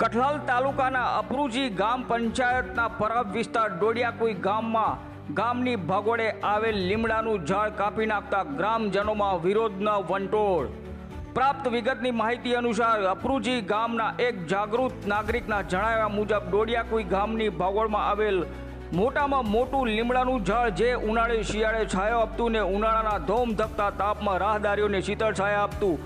કઠલાલ તાલુકાના અપરુજી ગામ પંચાયતના પરબ વિસ્તાર ડોડિયાકુઈ ગામમાં ગામની ભગોળે આવેલ લીમડાનું ઝાડ કાપી નાખતા ગ્રામજનોમાં વિરોધના વંટોળ. પ્રાપ્ત વિગતની માહિતી અનુસાર અપરુજી ગામના એક જાગૃત નાગરિકના જણાવ્યા મુજબ ડોડિયાકુઈ ગામની ભગોળમાં આવેલ મોટામાં મોટું લીમડાનું ઝાડ જે ઉનાળે શિયાળે છાયો આપતું ને ઉનાળાના ધોમ ધકતા તાપમાં રાહદારીઓને શીતળ છાયા આપતું.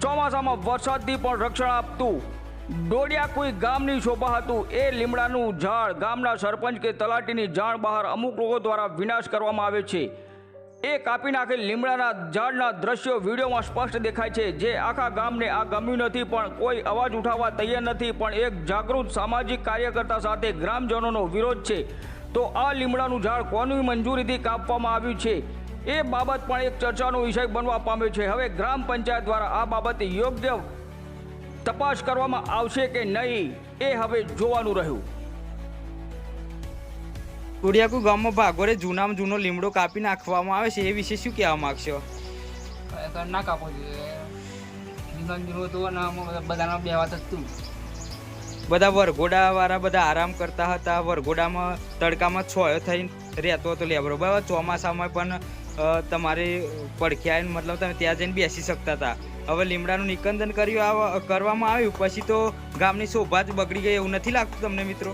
ચોમાસામાં વરસાદથી પણ રક્ષણ આપતું. ડોડિયા કોઈ ગામની શોભા હતું. એ લીમડાનું ઝાડ ગામના સરપંચ કે તલાટીની જાણ બહાર અમુક લોકો દ્વારા વિનાશ કરવામાં આવે છે. એ કાપી નાખેલ લીમડાના ઝાડના દ્રશ્યો વિડીયોમાં સ્પષ્ટ દેખાય છે જે આખા ગામને આ ગમ્યું નથી પણ કોઈ અવાજ ઉઠાવવા તૈયાર નથી પણ એક જાગૃત સામાજિક કાર્યકર્તા સાથે ગ્રામજનોનો વિરોધ છે. તો આ લીમડાનું ઝાડ કોની મંજૂરીથી કાપવામાં આવ્યું છે? એ બાબત પણ એક ચર્ચાનો વિષય બનવા પામ્યો છે. હવે ગ્રામ પંચાયત દ્વારા આ બાબતે યોગ્ય તપાસ કરવામાં આવશે કે નહીં એ હવે જોવાનું રહ્યું. કુડિયાકુ ગામમાં ભાગોરે જૂનામાં જૂનો લીમડો કાપી નાખવામાં આવે છે એ વિશે શું કહેવા માંગશો? ખરેખર ના કાપો જોઈએ. તો અને બધાના બે વાત હતું બધા વરઘોડા વાળા બધા આરામ કરતા હતા વરઘોડામાં તડકામાં છોયો થઈને રહેતો હતો લેબરો બરાબર? ચોમાસામાં પણ તમારે પડખ્યા મતલબ તમે ત્યાં જઈને બેસી શકતા હતા હવે લીમડાનું નિકંદન કર્યું કરવામાં આવ્યું, પછી તો ગામની શોભા જ બગડી ગઈ એવું નથી લાગતું તમને મિત્રો?